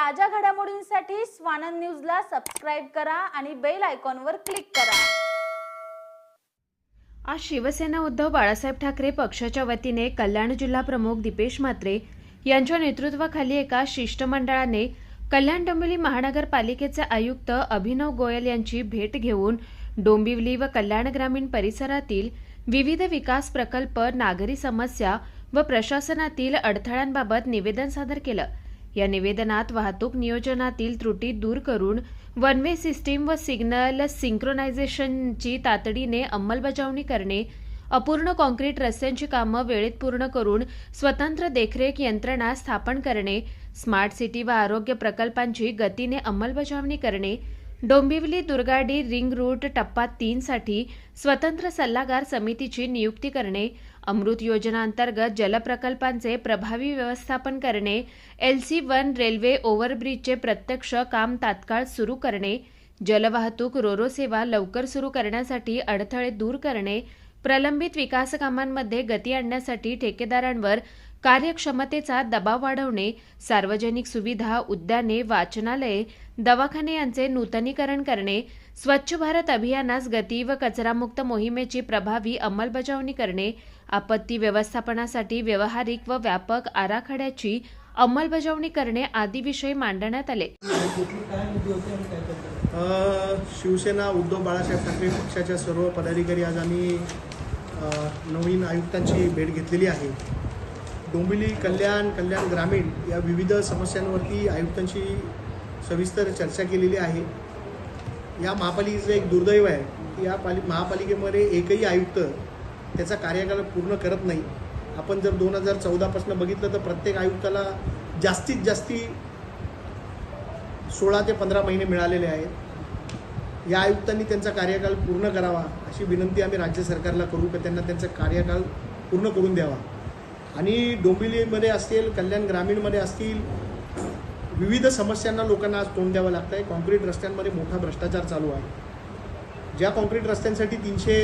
ताज्या घडामोडींसाठी स्वानंद न्यूजला सबस्क्राईब करा आणि बेल आयकॉनवर क्लिक करा. आज शिवसेना उद्धव बाळासाहेब ठाकरे पक्षाच्या वतीने कल्याण जिल्हा प्रमुख दीपेश म्हात्रे यांच्या नेतृत्वाखाली एका शिष्टमंडळाने कल्याण डोंबिवली महानगरपालिकेचे आयुक्त अभिनव गोयल यांची भेट घेऊन डोंबिवली व कल्याण ग्रामीण परिसरातील विविध विकास प्रकल्प नागरी समस्या व प्रशासनातील अडथळ्यांबाबत निवेदन सादर केलं. या निवेदनात वाहतूक नियोजनातील त्रुटी दूर करून वन वे सिस्टीम व सिग्नल सिंक्रोनायझेशनची तातडीने अंमलबजावणी करणे अपूर्ण कॉन्क्रीट रस्त्यांची कामं वेळेत पूर्ण करून स्वतंत्र देखरेख यंत्रणा स्थापन करणे स्मार्ट सिटी व आरोग्य प्रकल्पांची गतीने अंमलबजावणी करणे डोंबिवली दुर्गाडी रिंग रूट टप्पा तीनसाठी स्वतंत्र सल्लागार समितीची नियुक्ती करणे अमृत योजना अंतर्गत जलप्रकल्पांचे प्रभावी व्यवस्थापन करणे एल सी वन रेल्वे ओव्हरब्रिजचे प्रत्यक्ष काम तात्काळ सुरू करणे जलवाहतूक रोरो सेवा लवकर सुरू करण्यासाठी अडथळे दूर करणे प्रलंबित विकास कामांमध्ये गती आणण्यासाठी ठेकेदारांवर कार्यक्षमतेचा दबाव वाढवणे सार्वजनिक सुविधा उद्याने वाचनालये दवाखाने यांचे नूतनीकरण करणे स्वच्छ भारत अभियानास गती व कचरामुक्त मोहिमेची प्रभावी अंमलबजावणी करणे आपत्ती व्यवस्थापनासाठी व्यावहारिक व व्यापक आराखड्याची अंमलबजावणी करणे आदी विषय मांडण्यात आले. शिवसेना उद्धव बाळासाहेब ठाकरे पक्षाच्या सर्व पदाधिकारी आज आम्ही नवीन आयुक्तांची भेट घेतलेली आहे. डोंबिवली कल्याण कल्याण ग्रामीण या विविध समस्यांवरती आयुक्तांशी सविस्तर चर्चा केलेली आहे. या महापालिकेचं एक दुर्दैव आहे की या पाली महापालिकेमध्ये एकही आयुक्त त्याचा कार्यकाळ पूर्ण करत नाही. आपण जर दोन हजार चौदापासून बघितलं तर प्रत्येक आयुक्ताला जास्तीत जास्ती सोळा ते पंधरा महिने मिळालेले आहेत. या आयुक्तांनी त्यांचा कार्यकाळ पूर्ण करावा अशी विनंती आम्ही राज्य सरकारला करू की त्यांना त्यांचा कार्यकाळ पूर्ण करून द्यावा. आणि डोंबिवलीमध्ये असतील कल्याण ग्रामीणमध्ये असतील विविध समस्यांना लोकांना आज तोंड द्यावं लागतं आहे कॉन्क्रीट रस्त्यांमध्ये मोठा भ्रष्टाचार चालू आहे. ज्या कॉन्क्रीट रस्त्यांसाठी तीनशे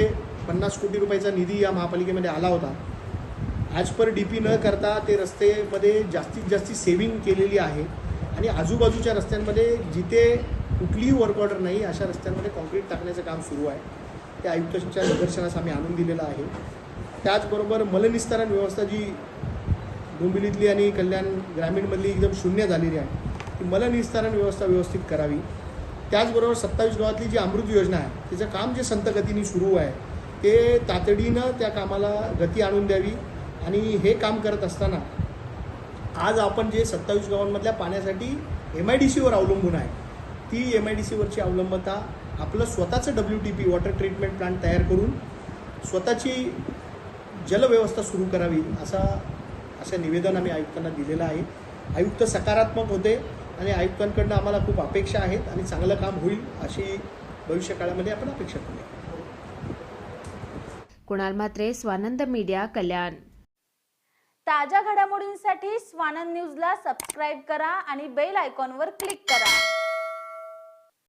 पन्नास कोटी रुपयाचा निधी या महापालिकेमध्ये आला होता ॲज पर डी पी न करता ते रस्तेमध्ये जास्तीत जास्त सेविंग केलेली आहे. आणि आजूबाजूच्या रस्त्यांमध्ये जिथे कुठलीही वर्क ऑर्डर नाही अशा रस्त्यांमध्ये कॉन्क्रीट टाकण्याचं काम सुरू आहे. त्या आयुक्तांच्या निदर्शनास आम्ही आणून दिलेलं आहे. त्याचबरोबर मलनिस्तारण व्यवस्था जी डोंबिवलीतली आणि कल्याण ग्रामीणमधली एकदम शून्य झालेली आहे ती मलनिस्तारण व्यवस्था व्यवस्थित करावी. त्याचबरोबर सत्तावीस गावातली जी अमृत योजना आहे तिचं काम जे संत गतीने सुरू आहे ते तातडीनं त्या कामाला गती आणून द्यावी आणि हे काम करत असताना आज आपण जे सत्तावीस गावांमधल्या पाण्यासाठी एम आय डी सीवर अवलंबून आहे ती एम आय डी सीवरची अवलंबता आपलं स्वतःचं W T P water treatment plant तयार करून स्वतःची जलव्यवस्था सुरू करावी असा असं निवेदन आम्ही आयुक्तांना दिलेलं आहे. आयुक्त सकारात्मक होते आणि आयुक्तांकडनं आम्हाला खूप अपेक्षा आहेत आणि चांगलं काम होईल अशी भविष्यकाळामध्ये आपण अपेक्षा करूया कुणाल म्हात्रे स्वानंद मीडिया कल्याण. ताज्या घडामोडींसाठी स्वानंद न्यूजला सबस्क्राईब करा आणि बेल आयकॉनवर क्लिक करा.